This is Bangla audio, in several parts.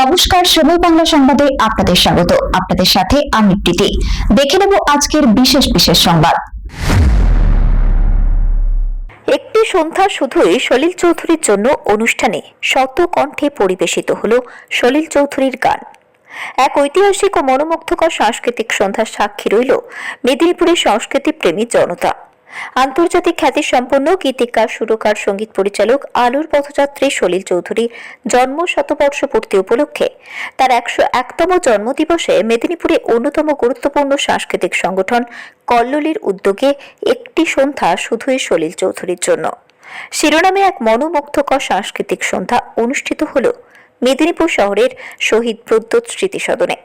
নমস্কার সময় বাংলা সংবাদে আপনাদের স্বাগত। আপনাদের সাথে আমি প্রীতি। দেখে নেব আজকের বিশেষ বিশেষ সংবাদ। একটি সন্ধ্যা শুধুই সলিল চৌধুরীর জন্য অনুষ্ঠানে শত কণ্ঠে পরিবেশিত হল সলিল চৌধুরীর গান। এক ঐতিহাসিক ও মনোমুগ্ধকর সাংস্কৃতিক সন্ধ্যার সাক্ষী রইল মেদিনীপুরের সংস্কৃতি প্রেমী জনতা। আন্তর্জাতিক খ্যাতি সম্পন্ন গীতিকার সুরকার, সংগীত পরিচালক, আলোর পথযাত্রী সলিল চৌধুরী জন্ম শতবর্ষ পূর্তি উপলক্ষে তার একশো একতম জন্মদিবসে মেদিনীপুরে অন্যতম গুরুত্বপূর্ণ সাংস্কৃতিক সংগঠন কল্লোলির উদ্যোগে একটি সন্ধ্যা শুধুই সলিল চৌধুরীর জন্য। শিরোনামে এক মনোমুগ্ধকর সাংস্কৃতিক সন্ধ্যা অনুষ্ঠিত হল মেদিনীপুর শহরের শহীদ প্রদ্যোৎ স্মৃতি সদনে।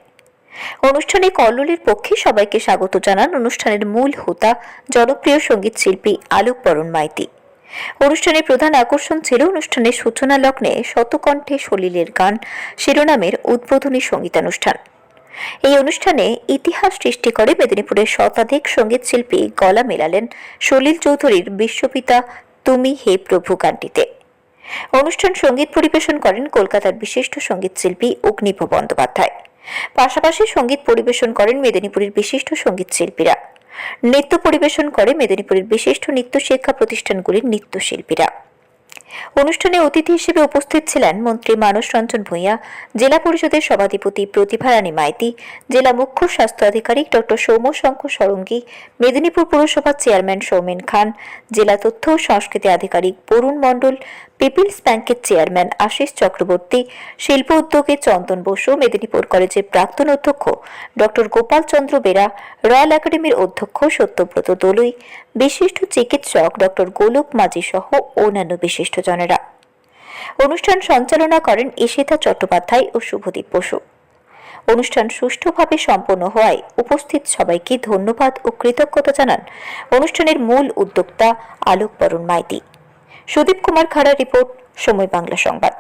অনুষ্ঠানে কল্লোলের পক্ষে সবাইকে স্বাগত জানান অনুষ্ঠানের মূল হোতা জনপ্রিয় সংগীত শিল্পী আলোক বরণ মাইতি। অনুষ্ঠানের প্রধান আকর্ষণ ছিল অনুষ্ঠানের সূচনা লগ্নে শতকণ্ঠে সলিলের গান, শিরোনামের উদ্বোধনী সঙ্গীতানুষ্ঠান। এই অনুষ্ঠানে ইতিহাস সৃষ্টি করে মেদিনীপুরের শতাধিক সংগীত শিল্পী গলা মেলালেন সলিল চৌধুরীর বিশ্বপিতা তুমি হে প্রভু গানটিতে। অনুষ্ঠান সংগীত পরিবেশন করেন কলকাতার বিশিষ্ট সংগীত শিল্পী অগ্নিভ বন্দ্যোপাধ্যায়। পাশাপাশি সংগীত পরিবেশন করেন মেদিনীপুরের বিশিষ্ট সংগীত শিল্পীরা। নৃত্য পরিবেশন করে মেদিনীপুরের বিশিষ্ট নৃত্য শিক্ষা প্রতিষ্ঠানগুলির নৃত্যশিল্পীরা অনুষ্ঠানে অতিথি হিসেবে উপস্থিত ছিলেন মন্ত্রী মানস রঞ্জন ভূঁইয়া, জেলা পরিষদের সভাধিপতি প্রতিভা রানী মাইতি, জেলা মুখ্য স্বাস্থ্য আধিকারিক ডক্টর সৌম্য শঙ্কর সরঙ্গী, মেদিনীপুর পুরসভার চেয়ারম্যান সৌমেন খান, জেলা তথ্য ও সংস্কৃতি আধিকারিক বরুণ মণ্ডল পিপিলস ব্যাংকের চেয়ারম্যান আশিস চক্রবর্তী, শিল্প উদ্যোগে চন্দন বসু, মেদিনীপুর কলেজের প্রাক্তন অধ্যক্ষ ডক্টর গোপাল চন্দ্র বেরা, রয়্যাল একাডেমির অধ্যক্ষ সত্যব্রত দলুই, বিশিষ্ট চিকিৎসক ডক্টর গোলক মাঝি সহ অন্যান্য বিশিষ্টজনেরা। অনুষ্ঠান সঞ্চালনা করেন ঈশিতা চট্টোপাধ্যায় ও শুভদীপ বসু। অনুষ্ঠান সুষ্ঠুভাবে সম্পন্ন হওয়ায় উপস্থিত সবাইকে ধন্যবাদ ও কৃতজ্ঞতা জানান অনুষ্ঠানের মূল উদ্যোক্তা আলোক বরণ মাইতি। সুদীপ কুমার খাড়া রিপোর্ট সময় বাংলা সংবাদ।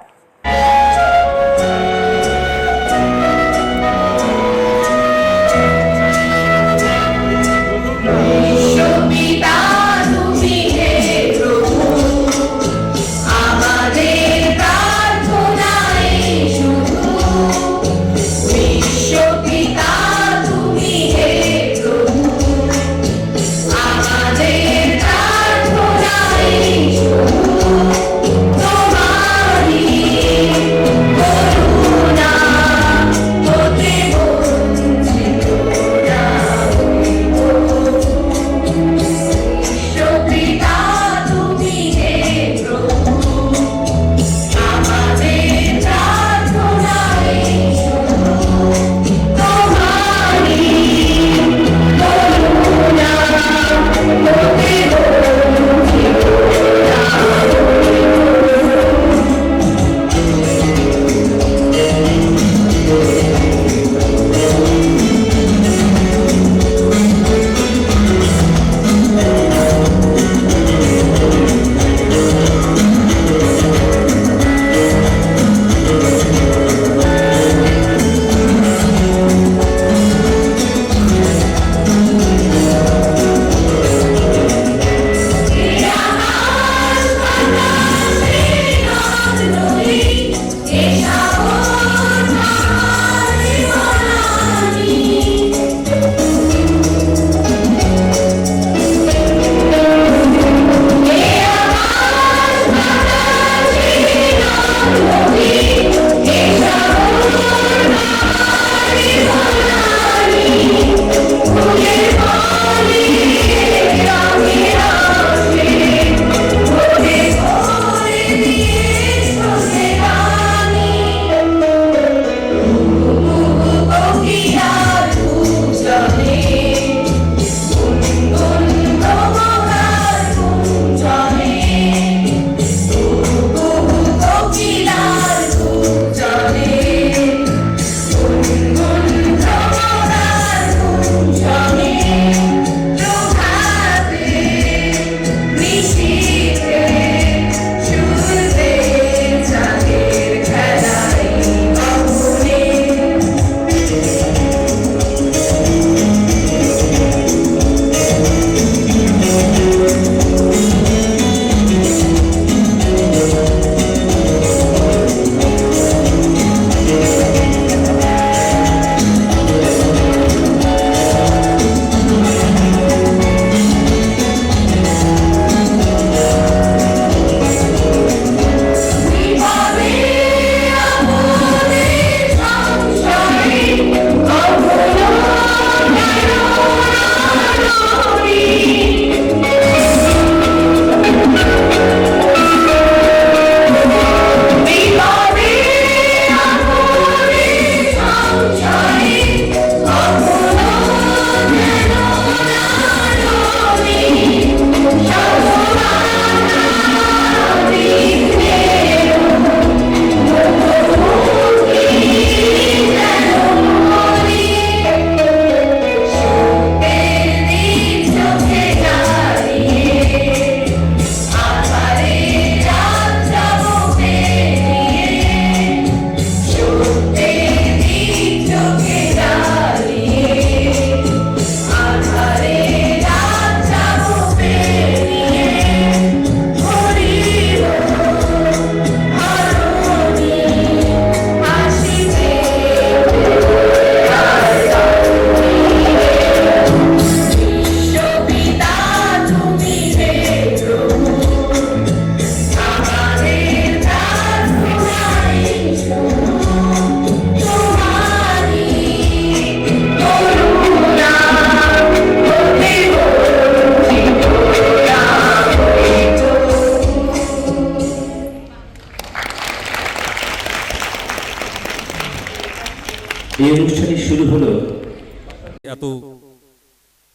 এত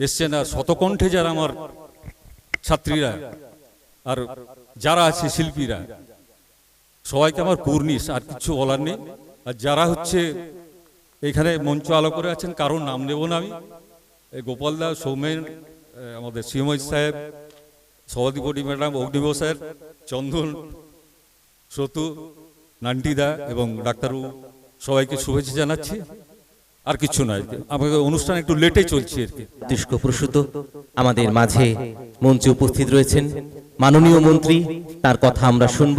এসছে না শতকণ্ঠে যারা আমার ছাত্রীরা আর যারা আছে শিল্পীরা, সবাইকে আমার কুর্নিশ, আর কিছু বলার নেই। আর যারা হচ্ছে এখানে মঞ্চ আলো করে আছেন, কারোর নাম নেব না আমি। গোপালদা সৌমেন আমাদের সিমজ সাহেব, সভাধিপতি ম্যাডাম, অগ্নিব স্যার, চন্দন, সতু নান্টিদা এবং ডাক্তারবাবু সবাইকে শুভেচ্ছা জানাচ্ছি। আর কিছু নয় আমাকে অনুষ্ঠান একটু লেটে চলছে আর কি। প্রসূত আমাদের মাঝে মঞ্চে উপস্থিত রয়েছেন। মাননীয় মন্ত্রী তার কথা আমরা শুনব।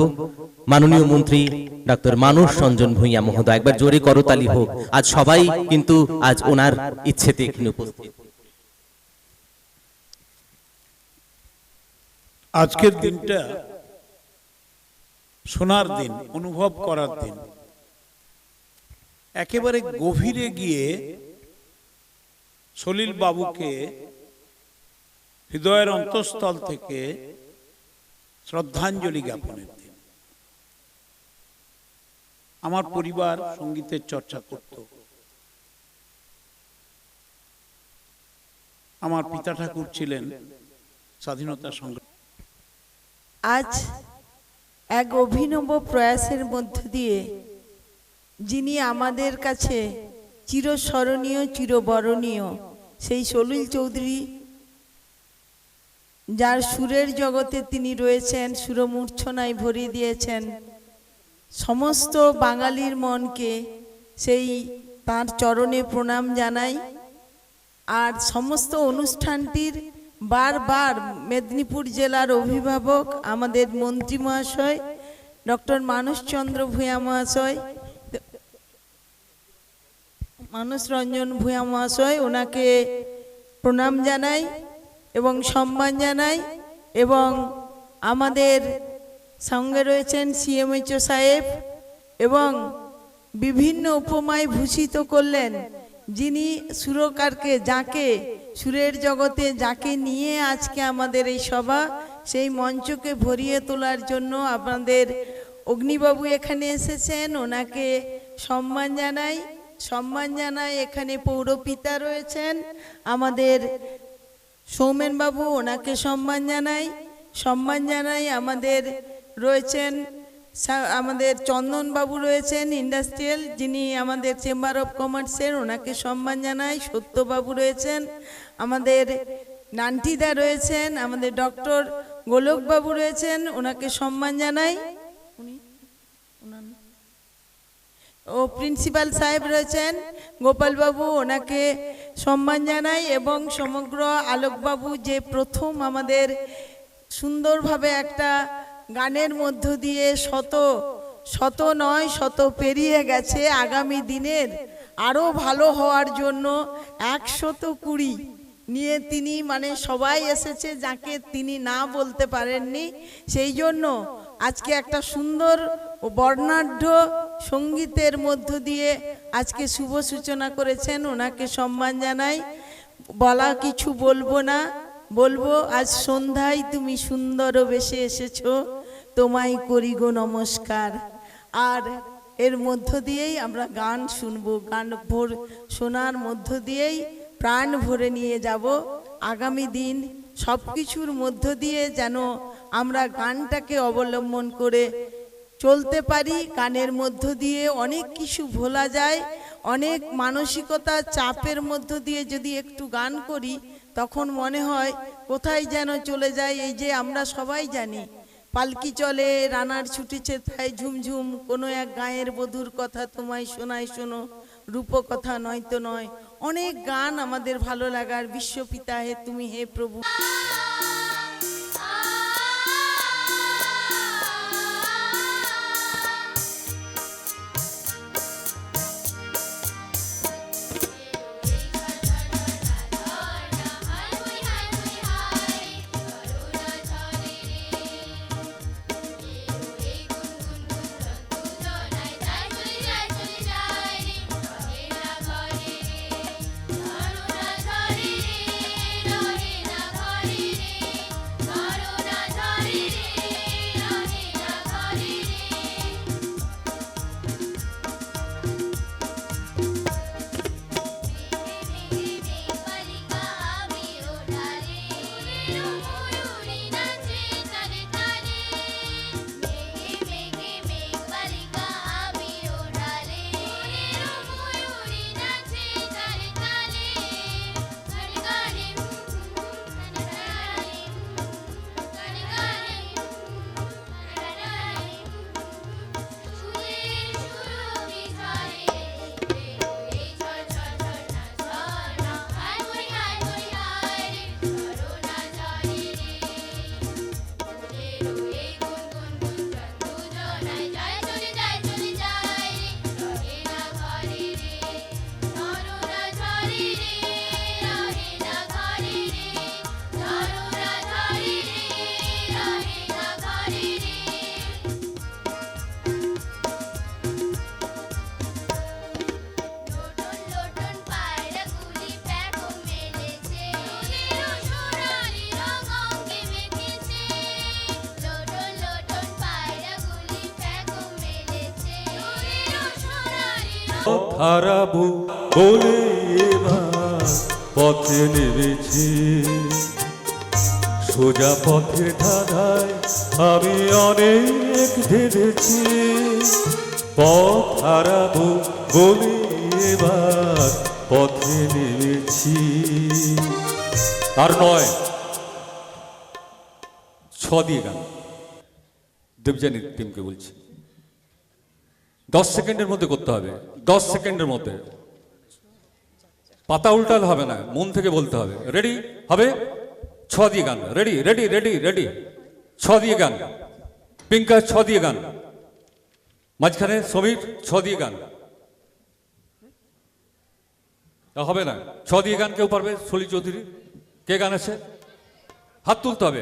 মাননীয় মন্ত্রী ডক্টর মানস রঞ্জন ভূঁইয়া মহোদয় একবার জোরে করতালি হোক। আজ সবাই কিন্তু আজ ওনার ইচ্ছেতে এখানে উপস্থিত। আজকের দিনটা শোনার দিন অনুভব করার দিন। একেবারে গভীরে গিয়ে সলিল বাবুকে হৃদয়ের অন্তঃস্থল থেকে শ্রদ্ধাঞ্জলি জ্ঞাপনের দিন। আমার পরিবার সঙ্গীতের চর্চা করত। আমার পিতা ঠাকুর ছিলেন স্বাধীনতা সংগ্রাম আজ এক অভিনব প্রয়াসের মধ্য দিয়ে যিনি আমাদের কাছে চিরস্মরণীয়, চিরবরণীয়। সেই সলিল চৌধুরী, যার সুরের জগতে তিনি রয়েছেন, সুরমূর্ছনায় ভরিয়ে দিয়েছেন। সমস্ত বাঙালির মনকে সেই তার চরণে প্রণাম জানাই। আর সমস্ত অনুষ্ঠানটির বারবার মেদিনীপুর জেলার অভিভাবক আমাদের মন্ত্রী মহাশয়, ডক্টর মানসচন্দ্র ভূঁয়া মহাশয় মানস রঞ্জন ভূঁয়া মহাশয় ওনাকে প্রণাম জানাই এবং সম্মান জানাই এবং আমাদের সঙ্গে রয়েছেন সিএমএইচও সাহেব এবং বিভিন্ন উপমায় ভূষিত করলেন। যিনি সুরকারকে, যাকে, সুরের জগতে যাকে নিয়ে আজকে আমাদের এই সভা, সেই মঞ্চকে ভরিয়ে তোলার জন্য আপনাদের অগ্নিবাবু এখানে এসেছেন। ওনাকে সম্মান জানাই সম্মান জানাই এখানে পৌরপিতা রয়েছেন। আমাদের সৌমেনবাবু ওনাকে সম্মান জানাই। সম্মান জানাই আমাদের রয়েছেন আমাদের চন্দনবাবু রয়েছেন ইন্ডাস্ট্রিয়াল, যিনি আমাদের চেম্বার অফ কমার্সের, ওনাকে সম্মান জানাই। সত্যবাবু রয়েছেন, আমাদের নান্টিদা রয়েছেন, আমাদের ডক্টর গোলকবাবু রয়েছেন, ওনাকে সম্মান জানাই উনি ওনার নাম? ও প্রিন্সিপাল সাহেব রয়েছেন। গোপালবাবু ওনাকে সম্মান জানাই এবং সমগ্র আলোকবাবু যে প্রথম আমাদের সুন্দরভাবে একটা গানের মধ্য দিয়ে শত শত নয়, শত পেরিয়ে গেছে আগামী দিনের আরও ভালো হওয়ার জন্য একশত কুড়ি নিয়ে তিনি মানে সবাই এসেছে যাকে তিনি না বলতে পারেননি। সেই জন্য আজকে একটা সুন্দর বর্ণাঢ্য সঙ্গীতের মধ্য দিয়ে আজকে শুভ সূচনা করেছেন, ওনাকে সম্মান জানাই। বলা কিছু বলব না, বলব, আজ সন্ধ্যায় তুমি সুন্দর বেশে এসেছ, তোমায় করি গো নমস্কার। আর এর মধ্য দিয়েই আমরা গান শুনব, গান ভোর শোনার মধ্য দিয়েই প্রাণ ভরে নিয়ে যাব। আগামী দিন সব কিছুর মধ্য দিয়ে যেন আমরা গানটাকে অবলম্বন করে চলতে পারি গানের মধ্য দিয়ে অনেক কিছু ভোলা যায়, অনেক মানসিকতা চাপের মধ্য দিয়ে যদি একটু গান করি, তখন মনে হয় কোথায় যেন চলে যায় এই যে আমরা সবাই জানি। পালকি চলে, রানার ছুটেছে তাই ঝুমঝুম, কোনো এক গায়ের বধুর কথা তোমায় শোনায় শোনো, রূপকথা নয়তো নয়। অনেক গান আমাদের ভালো লাগার, বিশ্বপিতা হে তুমি হে প্রভু। হারাবো বলে পথে নেমেছি সোজা পথে ধাঁধায় আমি অনেক ভেবেছি পথ হারাবো বলে এবার পথে নেমেছি আর নয় ছ দিয়ে গান দেবজানির টিমকে বলছি। দশ সেকেন্ডের মধ্যে করতে হবে। দশ সেকেন্ডের মধ্যে। পাতা উল্টালে হবে না, মন থেকে বলতে হবে। রেডি হবে? ছ দিয়ে গান। রেডি রেডি রেডি রেডি ছ দিয়ে গান। পিঙ্কা ছ দিয়ে গান। মাঝখানে সমীর, ছ দিয়ে গান। হবে না। ছ দিয়ে গান কেউ পারবে? সলি চৌধুরী। কে গান আছে? হাত তুলতে হবে।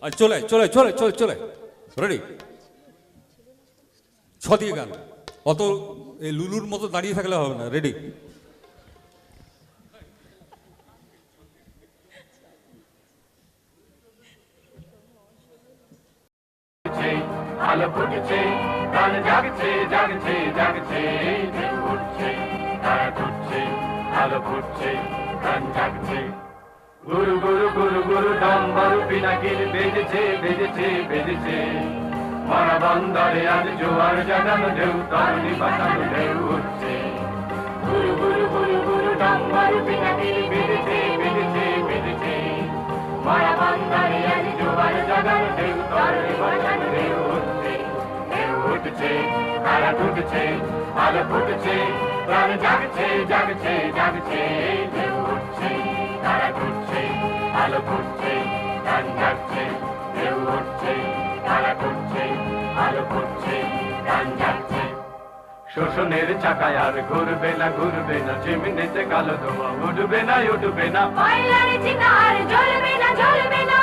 আর চলে চলে চলে চলে চলে রেডি ছ দিয়ে গান। অত এই লুলুর মতো দাঁড়িয়ে থাকলে হবে না রেডি আলো জাগছে ঘুরছে আলো প্রাণ জাগছে গুরু গুরু গুরু গুরু ডম্বরু পিনাকিল বেজেছে বেজেছে বেজেছে। মারা বন্দরে আজ জোয়ার জাগানো ঢেউ তরুণী পাতানো ঢেউ উঠছে গুরু গুরু গুরু গুরু ডম্বরু পিনাকিল বেজেছে বেজেছে বেজেছে মারা বন্দরে আজ জোয়ার জাগানো ঢেউ তরুণী পাতানো ঢেউ উঠছে ঢেউ উঠছে, তারা ফুটছে আলো ফুটছে, প্রাণ জাগছে জাগছে জাগছে। ঢেউ উঠছে, তারা ঘুরছে আলো ফুটছে, প্রাণ জাগছে ঢেউ উঠছে, তারা ঘুরছে আলো ফুটছে প্রাণ জাগছে শোষণের চাকায় আর ঘুরবে না ঘুরবে না চিমনিতে কালো ধোয়া উঠবে না উঠবে না। আর জ্বলবে না জ্বলবে না।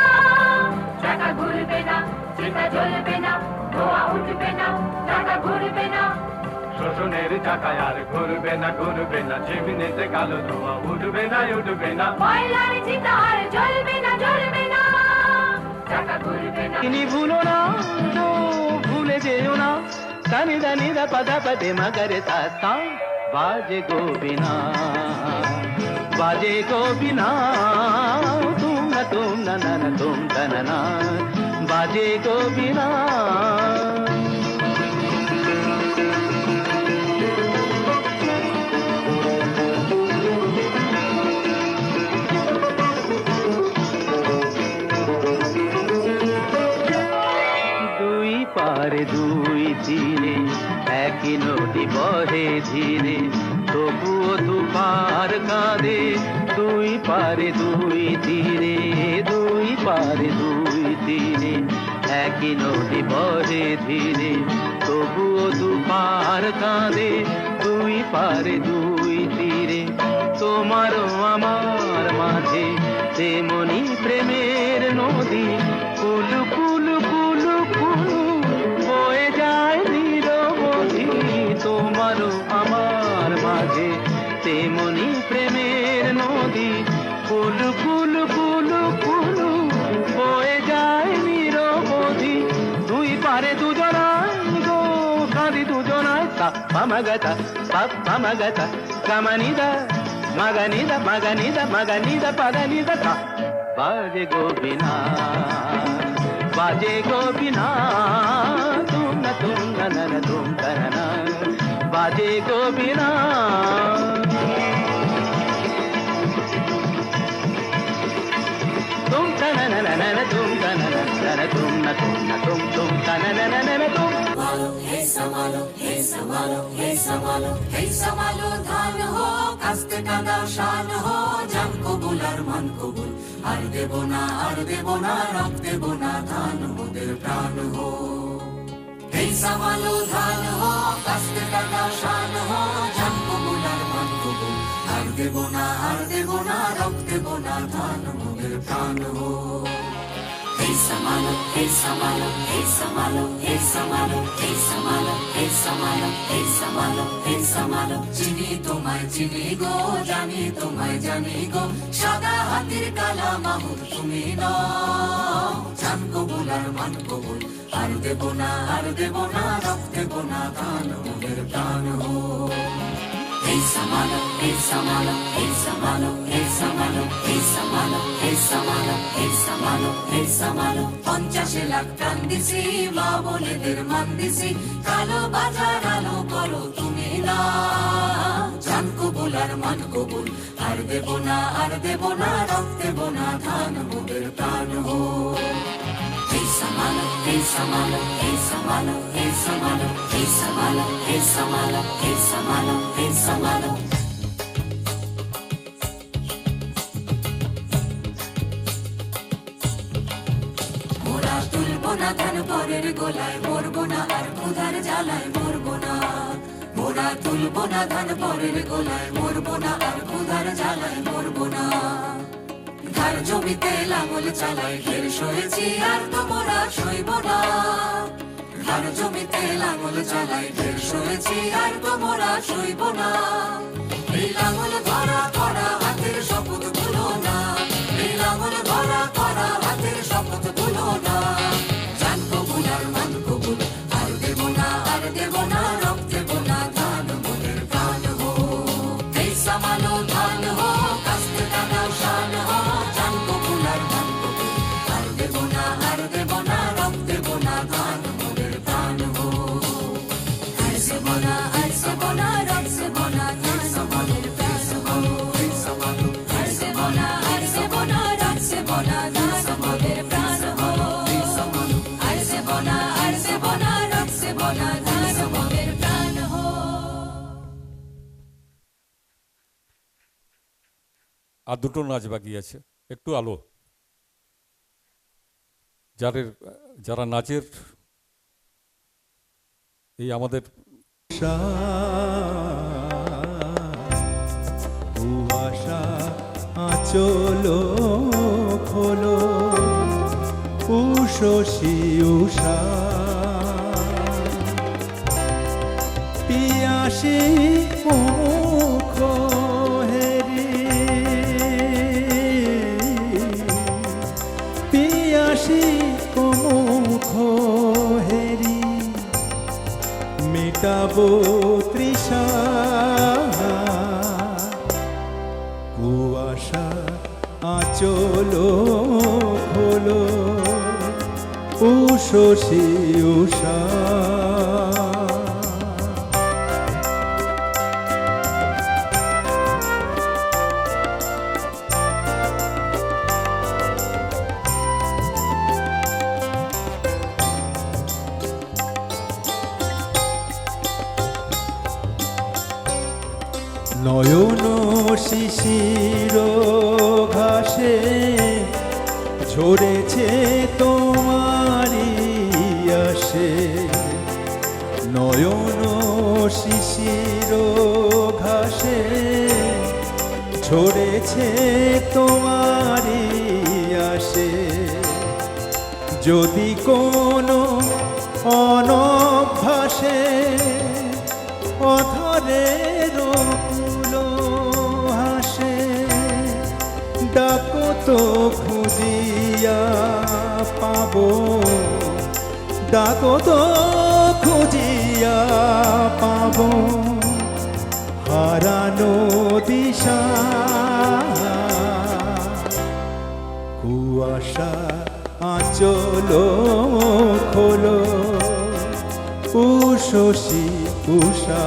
চাকা ঘুরবে না চিতা জ্বলবে না ধোয়া উঠবে না চাকা ঘুরবে না। শোষণের চাকায় আর ঘুরবে না ঘুরবে না চিমনিতে কালো ধোয়া উঠবে না উঠবে না। আর জ্বলবে না জ্বলবে না। চাকা ঘুরবে না। তিনি ভুলো না তো ভুলে যেও না সানি দানি দা পদা পদে মগরে সাস্তা বাজে গোবিনা বাজে গোবিনা তুম না তুম বহে ধীরে, তবুও দু পার কাঁদে দুই পারে, দুই তীরে, দুই পারে, দুই তীরে। একই নদী বহে ধীরে, তবুও দু পার কাঁদে দুই পারে, দুই তীরে, তোমারও আমার মাঝে। তেমনি প্রেমের নদী మగత పప్ప మగత గమనిద మగనిద మగనిద మగనిద పగనిద బాజే గోపినా బాజే గోపినా తుంగ తుంగ నన తుంగన బాజే గోపినా తుంగ నర నన తుంగ నర నన తుంగ తుంగ తుంగ నర నర తుంగ ना तुम ता ना ना ना ना तुम ना तुम ना तुम तुम ता ना ना না না না तुम হে সামালো হে সামালো হে সামালো হে সামালো ধান হো কাস্তে কাদা শান হো জান কবুল আর মান কবুল আর দেব না আর দেব না রক দেব না ধান মোদের প্রাণ হো হে সামালো ধান হো কাস্তে কাদা শান হো জান কবুল আর মান কবুল আর দেব না আর দেব না রক দেব না ধান মোদের প্রাণ হো Hey Samalo, hey Samalo, hey Samalo, hey Samalo, hey Samalo, hey Samalo, hey Samalo, hey Samalo, চিনি তোমায় চিনি গো জানি তোমায় জানি গো সাদা হাতির কালা মাহুর তুমি নও জান কবুল আর মান কবুল আর দেব না আর দেব না রক দেব না দান মোদের প্রাণ হো samalo, hey samalo, hey samalo, hey samalo, hey samalo, hey samalo, hey samalo, hey samalo। পঞ্চাশে লাখ টান দিছি মা বলেদের মান দিছি। কালো বাজার আলো করো তুমি না। জান কবুল আর মান কবুল আর দেব না আর দেব না রক্ত দেব না ধান মোদের প্রাণ হো Samalo, hey samalo, hey samalo, hey samalo, hey samalo, hey samalo, hey samalo, hey samalo. মোরা তুলবো না ধান পরের গোলায় মরবো না আর ক্ষুধার জ্বালায় মরবো না মোরা তুলবো না ধান পরের গোলায় মরবো না আর ক্ষুধার জ্বালায় মরবো না ধার জমিতে লাঙল চালাই ঘের সয়েছি আর তো মোরা সইব না। ধার জমিতে লাঙল চালাই ঘের সয়েছি আর তো মোরা সইব না। এই লাঙল ধরা করা আর দুটো নাচ বাকি আছে, একটু আলো। যাদের, যারা নাচের এই আমাদের কুয়াশা আচল খোলো, উষা পিয়াসী মেটাবো তৃষা কুয়াশা আচল হলো উষসী উষা নয়ন শিশির ঘাসে ঝরেছে তোমারি আসে যদি কোনো অনভ্যাসে অধরের কুল হাসে, ডাকো তো খুঁজিয়া পাবো। ডাকো তো খুঁজিয়া পাব। হারানো দিশা। কুয়াশা আচল খোলো। উষসী উষা।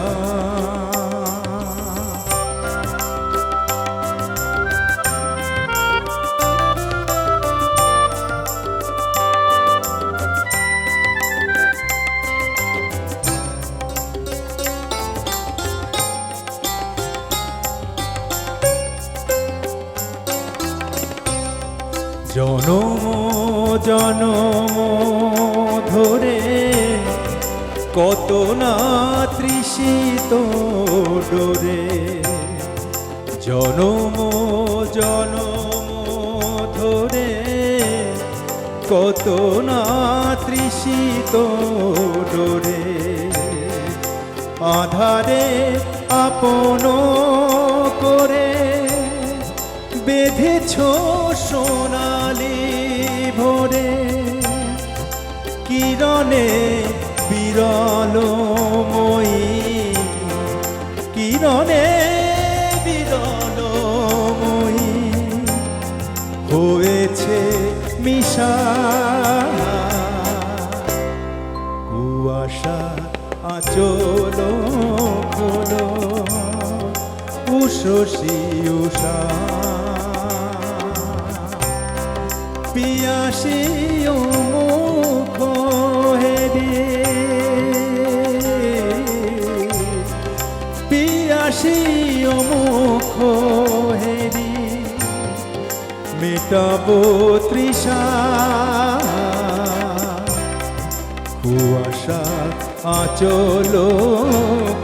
কিরণে বিরল মই কিরণে বিরল মই হয়েছে মিশা। কুয়াশা আচল খোলো। উষসী উষা পিয়াসী মেটাবো তৃষা কুয়াশা আচল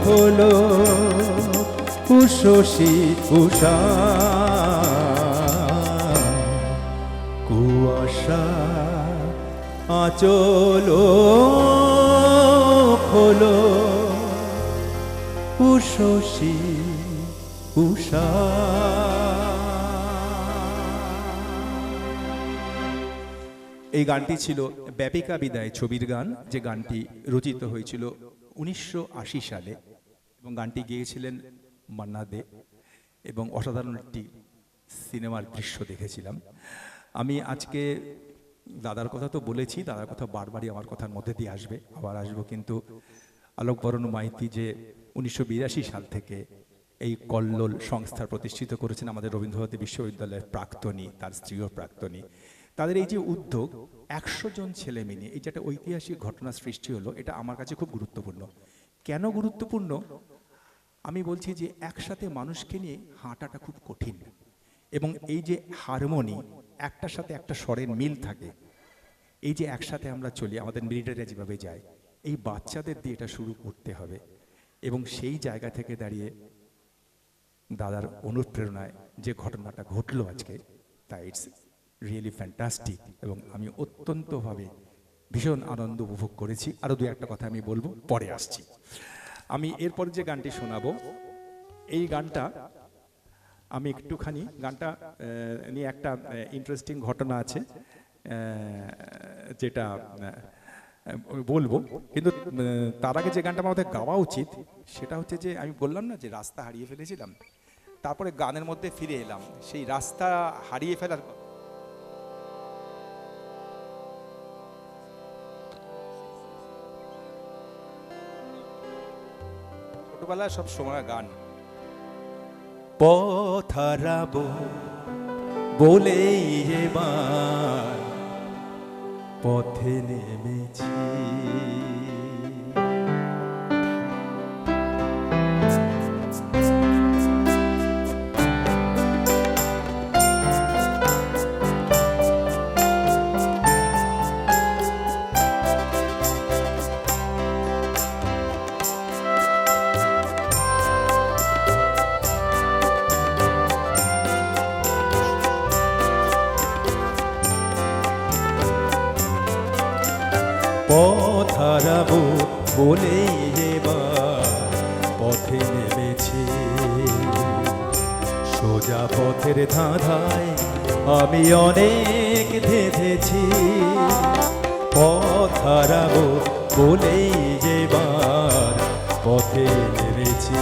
খোলো উষসী উষা। কুয়াশা আচল খোলো উষসী উষা। এই গানটি ছিল ব্যাপিকা বিদায় ছবির গান, যে গানটি রচিত হয়েছিল উনিশশো আশি সালে এবং গানটি গেয়েছিলেন মান্না দে এবং অসাধারণ একটি সিনেমার দৃশ্য দেখেছিলাম। আমি আজকে দাদার কথা তো বলেছি, দাদার কথা বারবারই আমার কথার মধ্যে দিয়ে আসবে, আবার আসব কিন্তু আলোক বরণ মাইতি যে উনিশশো বিরাশি সাল থেকে এই কল্লোল সংস্থা প্রতিষ্ঠিত করেছেন আমাদের রবীন্দ্রভারতী বিশ্ববিদ্যালয়ের প্রাক্তনী, তার স্ত্রীও প্রাক্তনী তাদের এই যে উদ্যোগ, একশো জন ছেলে মিলে, এই যে একটা ঐতিহাসিক ঘটনা সৃষ্টি হলো, এটা আমার কাছে খুব গুরুত্বপূর্ণ। কেন গুরুত্বপূর্ণ? আমি বলছি যে একসাথে মানুষকে নিয়ে হাঁটাটা খুব কঠিন। এবং এই যে হারমোনি, একটার সাথে একটা স্বরের মিল থাকে, এই যে একসাথে আমরা চলি, আমাদের মিলিটারিরা যেভাবে যায়, এই বাচ্চাদের দিয়ে এটা শুরু করতে হবে। এবং সেই জায়গা থেকে দাঁড়িয়ে দাদার অনুপ্রেরণায় যে ঘটনাটা ঘটলো আজকে, তা ইটস রিয়েলি ফ্যান্টাস্টিক এবং আমি অত্যন্তভাবে ভীষণ আনন্দ উপভোগ করেছি। আরও দু একটা কথা আমি বলব, পরে আসছি। আমি এরপর যে গানটি শোনাবো, এই গানটা আমি একটুখানি, গানটা নিয়ে একটা ইন্টারেস্টিং ঘটনা আছে যেটা বলব। কিন্তু তার আগে যে গানটা আমাদের গাওয়া উচিত, সেটা হচ্ছে যে, আমি বললাম না যে রাস্তা হারিয়ে ফেলেছিলাম? তারপরে গানের মধ্যে ফিরে এলাম। সেই রাস্তা হারিয়ে ফেলার ছোটবেলায় সব সময় গান। পথারাবো বলে পথে নেমেছি। পথ হারাবো বলে এবার পথে নেমেছি। সোজা পথের ধাঁধায় আমি অনেক ধেঁধেছি। পথ হারাবো বলেই এবার পথে নেমেছি।